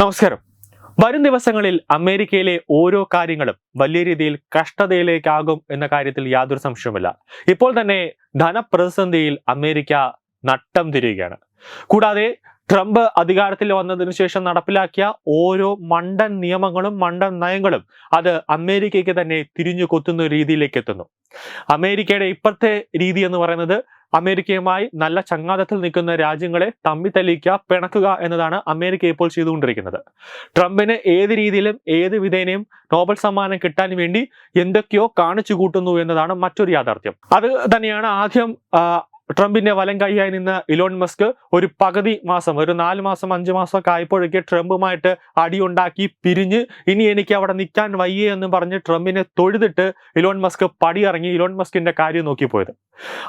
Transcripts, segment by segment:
നമസ്കാരം. വരും ദിവസങ്ങളിൽ അമേരിക്കയിലെ ഓരോ കാര്യങ്ങളും വലിയ രീതിയിൽ കഷ്ടതയിലേക്കാകും എന്ന കാര്യത്തിൽ യാതൊരു സംശയവുമില്ല. ഇപ്പോൾ തന്നെ ധനപ്രതിസന്ധിയിൽ അമേരിക്ക നട്ടം തിരിയുകയാണ്. കൂടാതെ ട്രംപ് അധികാരത്തിൽ വന്നതിനു ശേഷം നടപ്പിലാക്കിയ ഓരോ മണ്ടൻ നിയമങ്ങളും മണ്ടൻ നയങ്ങളും അത് അമേരിക്കയ്ക്ക് തന്നെ തിരിഞ്ഞു കൊത്തുന്ന രീതിയിലേക്ക് എത്തുന്നു. അമേരിക്കയുടെ ഇപ്പോഴത്തെ രീതി എന്ന് പറയുന്നത് അമേരിക്കയുമായി നല്ല ചങ്ങാതത്തിൽ നിൽക്കുന്ന രാജ്യങ്ങളെ തമ്മി തെളിയിക്കുക പിണക്കുക എന്നതാണ് അമേരിക്ക ഇപ്പോൾ ചെയ്തുകൊണ്ടിരിക്കുന്നത്. ട്രംപിന് ഏത് രീതിയിലും ഏത് വിധേനയും നോബൽ സമ്മാനം കിട്ടാൻ വേണ്ടി എന്തൊക്കെയോ കാണിച്ചു കൂട്ടുന്നു എന്നതാണ് മറ്റൊരു യാഥാർത്ഥ്യം. അത് തന്നെയാണ് ആദ്യം ട്രംപിന്റെ വലം കൈയായി നിന്ന് ഇലോൺ മസ്ക് ഒരു പകുതി മാസം ഒരു നാല് മാസം അഞ്ച് മാസമൊക്കെ ആയപ്പോഴേക്ക് ട്രംപുമായിട്ട് അടിയുണ്ടാക്കി പിരിഞ്ഞ് ഇനി എനിക്ക് അവിടെ നിൽക്കാൻ വയ്യേ എന്ന് പറഞ്ഞ് ട്രംപിനെ തൊഴുതിട്ട് ഇലോൺ മസ്ക് പടിയിറങ്ങി ഇലോൺ മസ്കിന്റെ കാര്യം നോക്കിപ്പോയത്.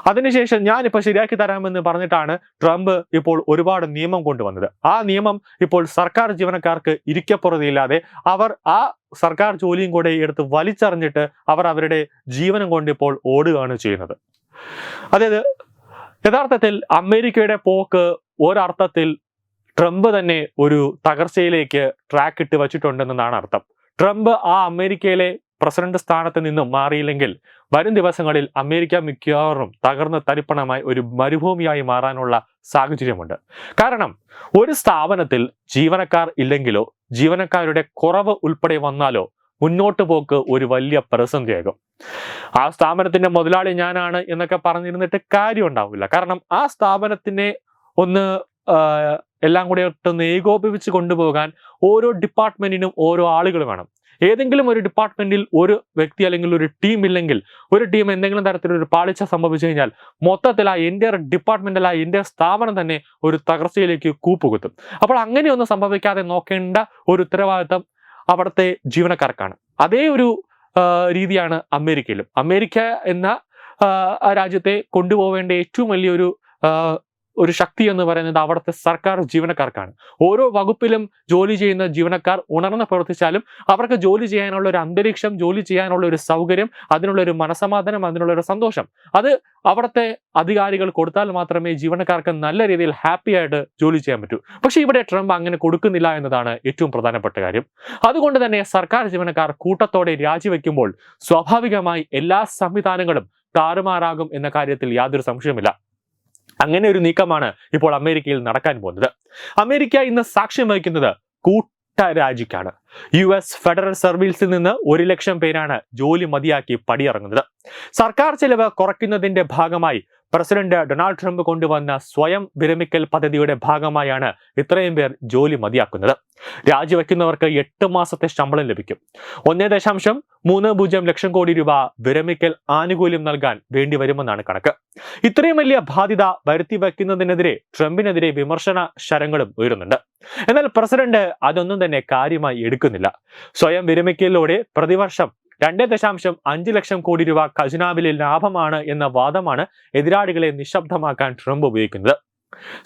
അതിനുശേഷം ഞാനിപ്പോൾ ശരിയാക്കി തരാമെന്ന് പറഞ്ഞിട്ടാണ് ട്രംപ് ഇപ്പോൾ ഒരുപാട് നിയമം കൊണ്ടുവന്നത്. ആ നിയമം ഇപ്പോൾ സർക്കാർ ജീവനക്കാർക്ക് ഇരിക്കപ്പുറതിയില്ലാതെ അവർ ആ സർക്കാർ ജോലിയും കൂടെ എടുത്ത് വലിച്ചറിഞ്ഞിട്ട് അവർ അവരുടെ ജീവനം കൊണ്ട് ഇപ്പോൾ ഓടുകയാണ് ചെയ്യുന്നത്. അതായത് യഥാർത്ഥത്തിൽ അമേരിക്കയുടെ പോക്ക് ഒരർത്ഥത്തിൽ ട്രംപ് തന്നെ ഒരു തകർച്ചയിലേക്ക് ട്രാക്ക് ഇട്ട് വച്ചിട്ടുണ്ടെന്നാണ് അർത്ഥം. ട്രംപ് ആ അമേരിക്കയിലെ പ്രസിഡന്റ് സ്ഥാനത്ത് നിന്നും മാറിയില്ലെങ്കിൽ വരും ദിവസങ്ങളിൽ അമേരിക്ക മിക്കവാറും തകർന്ന് തരിപ്പണമായി ഒരു മരുഭൂമിയായി മാറാനുള്ള സാഹചര്യമുണ്ട്. കാരണം ഒരു സ്ഥാപനത്തിൽ ജീവനക്കാർ ഇല്ലെങ്കിലോ ജീവനക്കാരുടെ കുറവ് ഉൾപ്പെടെ വന്നാലോ മുന്നോട്ട് പോക്ക് ഒരു വലിയ പ്രതിസന്ധിയാകും ആ സ്ഥാപനത്തിന്റെ മുതലാളി ഞാനാണ് എന്നൊക്കെ പറഞ്ഞിരുന്നിട്ട് കാര്യം ഉണ്ടാവില്ല. കാരണം ആ സ്ഥാപനത്തിനെ ഒന്ന് എല്ലാം കൂടി ഒട്ടൊന്ന് ഏകോപിപ്പിച്ച് കൊണ്ടുപോകാൻ ഓരോ ഡിപ്പാർട്ട്മെന്റിനും ഓരോ ആളുകൾ വേണം. ഏതെങ്കിലും ഒരു ഡിപ്പാർട്ട്മെന്റിൽ ഒരു വ്യക്തി അല്ലെങ്കിൽ ഒരു ടീം ഇല്ലെങ്കിൽ ഒരു ടീം എന്തെങ്കിലും തരത്തിലൊരു പാളിച്ച സംഭവിച്ചു കഴിഞ്ഞാൽ മൊത്തത്തിൽ ആ എന്റെ ഡിപ്പാർട്ട്മെന്റിൽ ആ എന്റെ സ്ഥാപനം തന്നെ ഒരു തകർച്ചയിലേക്ക് കൂപ്പുകുത്തും. അപ്പോൾ അങ്ങനെയൊന്നും സംഭവിക്കാതെ നോക്കേണ്ട ഒരു ഉത്തരവാദിത്തം അവിടുത്തെ ജീവനക്കാർക്കാണ്. അതേ ഒരു രീതിയാണ് അമേരിക്കയിലും. അമേരിക്ക എന്ന രാജ്യത്തെ കൊണ്ടുപോവേണ്ട ഏറ്റവും വലിയൊരു ഒരു ശക്തി എന്ന് പറയുന്നത് അവിടുത്തെ സർക്കാർ ജീവനക്കാർക്കാണ്. ഓരോ വകുപ്പിലും ജോലി ചെയ്യുന്ന ജീവനക്കാർ ഉണർന്ന് പ്രവർത്തിച്ചാലും അവർക്ക് ജോലി ചെയ്യാനുള്ള ഒരു അന്തരീക്ഷം ജോലി ചെയ്യാനുള്ള ഒരു സൗകര്യം അതിനുള്ള ഒരു മനസമാധാനം അതിനുള്ള ഒരു സന്തോഷം. അത് അവിടുത്തെ അധികാരികൾ കൊടുത്താൽ മാത്രമേ ജീവനക്കാർക്ക് നല്ല രീതിയിൽ ഹാപ്പി ആയിട്ട് ജോലി ചെയ്യാൻ പറ്റൂ. പക്ഷേ ഇവിടെ ട്രംപ് അങ്ങനെ കൊടുക്കുന്നില്ല എന്നതാണ് ഏറ്റവും പ്രധാനപ്പെട്ട കാര്യം. അതുകൊണ്ട് തന്നെ സർക്കാർ ജീവനക്കാർ കൂട്ടത്തോടെ രാജിവെക്കുമ്പോൾ സ്വാഭാവികമായി എല്ലാ സംവിധാനങ്ങളും താറുമാറാകും എന്ന കാര്യത്തിൽ യാതൊരു സംശയവുമില്ല. അങ്ങനെ ഒരു നീക്കമാണ് ഇപ്പോൾ അമേരിക്കയിൽ നടക്കാൻ പോകുന്നത്. അമേരിക്ക ഇന്ന് സാക്ഷ്യം വഹിക്കുന്നത് കൂട്ടരാജിക്കാണ്. യു എസ് ഫെഡറൽ സർവീസിൽ നിന്ന് ഒരു ലക്ഷം പേരാണ് ജോലി മതിയാക്കി പടിയിറങ്ങുന്നത്. സർക്കാർ ചെലവ് കുറയ്ക്കുന്നതിന്റെ ഭാഗമായി പ്രസിഡന്റ് ഡൊണാൾഡ് ട്രംപ് കൊണ്ടുവന്ന സ്വയം വിരമിക്കൽ പദ്ധതിയുടെ ഭാഗമായാണ് ഇത്രയും പേർ ജോലി മതിയാക്കുന്നത്. രാജിവെക്കുന്നവർക്ക് എട്ട് മാസത്തെ ശമ്പളം ലഭിക്കും. ഒന്നേ ദശാംശം മൂന്ന് പൂജ്യം ലക്ഷം കോടി രൂപ വിരമിക്കൽ ആനുകൂല്യം നൽകാൻ വേണ്ടി വരുമെന്നാണ് കണക്ക്. ഇത്രയും വലിയ ബാധ്യത വരുത്തി വയ്ക്കുന്നതിനെതിരെ ട്രംപിനെതിരെ വിമർശന ശരങ്ങളും ഉയരുന്നുണ്ട്. എന്നാൽ പ്രസിഡന്റ് അതൊന്നും തന്നെ കാര്യമായി എടുക്കുന്നില്ല. സ്വയം വിരമിക്കലിലൂടെ പ്രതിവർഷം രണ്ട് ദശാംശം അഞ്ച് ലക്ഷം കോടി രൂപ ഖജനാവിലെ ലാഭമാണ് എന്ന വാദമാണ് എതിരാളികളെ നിശബ്ദമാക്കാൻ ട്രംപ് ഉപയോഗിക്കുന്നത്.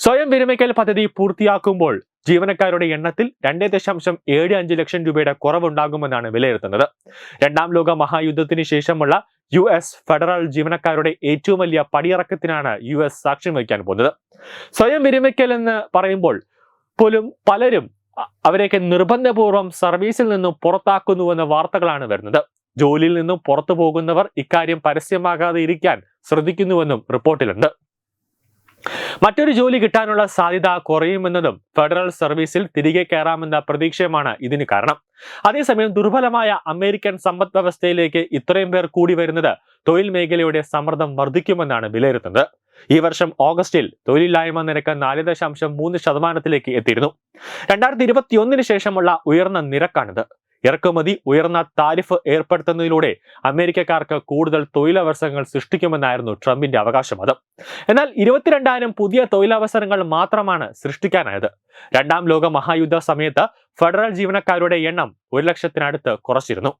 സ്വയം വിരമിക്കൽ പദ്ധതി പൂർത്തിയാക്കുമ്പോൾ ജീവനക്കാരുടെ എണ്ണത്തിൽ രണ്ടേ ദശാംശം ഏഴ് അഞ്ച് ലക്ഷം രൂപയുടെ കുറവുണ്ടാകുമെന്നാണ് വിലയിരുത്തുന്നത്. രണ്ടാം ലോക മഹായുദ്ധത്തിന് ശേഷമുള്ള യു എസ് ഫെഡറൽ ജീവനക്കാരുടെ ഏറ്റവും വലിയ പടിയിറക്കത്തിനാണ് യു എസ് സാക്ഷ്യം വഹിക്കാൻ പോകുന്നത്. സ്വയം വിരമിക്കൽ എന്ന് പറയുമ്പോൾ പോലും പലരും അവരെയൊക്കെ നിർബന്ധപൂർവം സർവീസിൽ നിന്നും പുറത്താക്കുന്നുവെന്ന വാർത്തകളാണ് വരുന്നത്. ജോലിയിൽ നിന്നും പുറത്തു പോകുന്നവർ ഇക്കാര്യം പരസ്യമാകാതെ ഇരിക്കാൻ ശ്രദ്ധിക്കുന്നുവെന്നും റിപ്പോർട്ടിലുണ്ട്. മറ്റൊരു ജോലി കിട്ടാനുള്ള സാധ്യത കുറയുമെന്നതും ഫെഡറൽ സർവീസിൽ തിരികെ കയറാമെന്ന പ്രതീക്ഷയുമാണ് ഇതിന് കാരണം. അതേസമയം ദുർബലമായ അമേരിക്കൻ സമ്പദ് വ്യവസ്ഥയിലേക്ക് ഇത്രയും പേർ കൂടി വരുന്നത് തൊഴിൽ മേഖലയുടെ സമ്മർദ്ദം വർദ്ധിക്കുമെന്നാണ് വിലയിരുത്തുന്നത്. ഈ വർഷം ഓഗസ്റ്റിൽ തൊഴിലില്ലായ്മ നിരക്ക് നാല് ദശാംശം മൂന്ന് ശതമാനത്തിലേക്ക് എത്തിയിരുന്നു. രണ്ടായിരത്തി ഇരുപത്തിയൊന്നിന് ശേഷമുള്ള ഉയർന്ന നിരക്കാണിത്. ഇറക്കുമതി ഉയർന്ന താരിഫ് ഏർപ്പെടുത്തുന്നതിലൂടെ അമേരിക്കക്കാർക്ക് കൂടുതൽ തൊഴിലവസരങ്ങൾ സൃഷ്ടിക്കുമെന്നായിരുന്നു ട്രംപിന്റെ അവകാശവാദം എന്നാൽ ഇരുപത്തിരണ്ടായിരം പുതിയ തൊഴിലവസരങ്ങൾ മാത്രമാണ് സൃഷ്ടിക്കാനായത്. രണ്ടാം ലോക മഹായുദ്ധ സമയത്ത് ഫെഡറൽ ജീവനക്കാരുടെ എണ്ണം ഒരു ലക്ഷത്തിനടുത്ത് കുറച്ചിരുന്നു.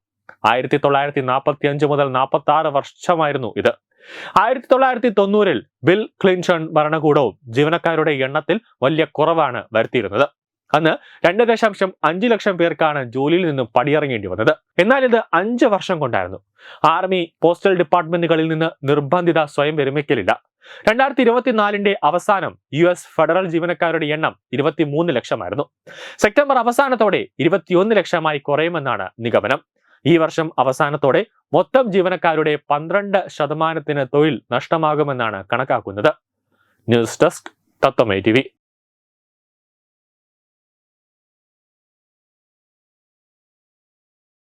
ആയിരത്തി തൊള്ളായിരത്തി നാൽപ്പത്തി അഞ്ച് മുതൽ നാൽപ്പത്തി ആറ് വർഷമായിരുന്നു ഇത്. ആയിരത്തി തൊള്ളായിരത്തി തൊണ്ണൂറിൽ ബിൽ ക്ലിൻഷൺ ഭരണകൂടവും ജീവനക്കാരുടെ എണ്ണത്തിൽ വലിയ കുറവാണ് വരുത്തിയിരുന്നത്. അന്ന് രണ്ട് ദശാംശം അഞ്ച് ലക്ഷം പേർക്കാണ് ജോലിയിൽ നിന്നും പടിയിറങ്ങേണ്ടി വന്നത്. എന്നാൽ ഇത് അഞ്ച് വർഷം കൊണ്ടായിരുന്നു. ആർമി പോസ്റ്റൽ ഡിപ്പാർട്ട്മെന്റുകളിൽ നിന്ന് നിർബന്ധിത സ്വയം വിരമിക്കലില്ല. രണ്ടായിരത്തി ഇരുപത്തിനാലിന്റെ അവസാനം യു എസ് ഫെഡറൽ ജീവനക്കാരുടെ എണ്ണം ഇരുപത്തിമൂന്ന് ലക്ഷമായിരുന്നു. സെപ്റ്റംബർ അവസാനത്തോടെ ഇരുപത്തിയൊന്ന് ലക്ഷമായി കുറയുമെന്നാണ് നിഗമനം. ഈ വർഷം അവസാനത്തോടെ മൊത്തം ജീവനക്കാരുടെ പന്ത്രണ്ട് ശതമാനത്തിന് തൊഴിൽ നഷ്ടമാകുമെന്നാണ് കണക്കാക്കുന്നത്. News desk തത്വമേ T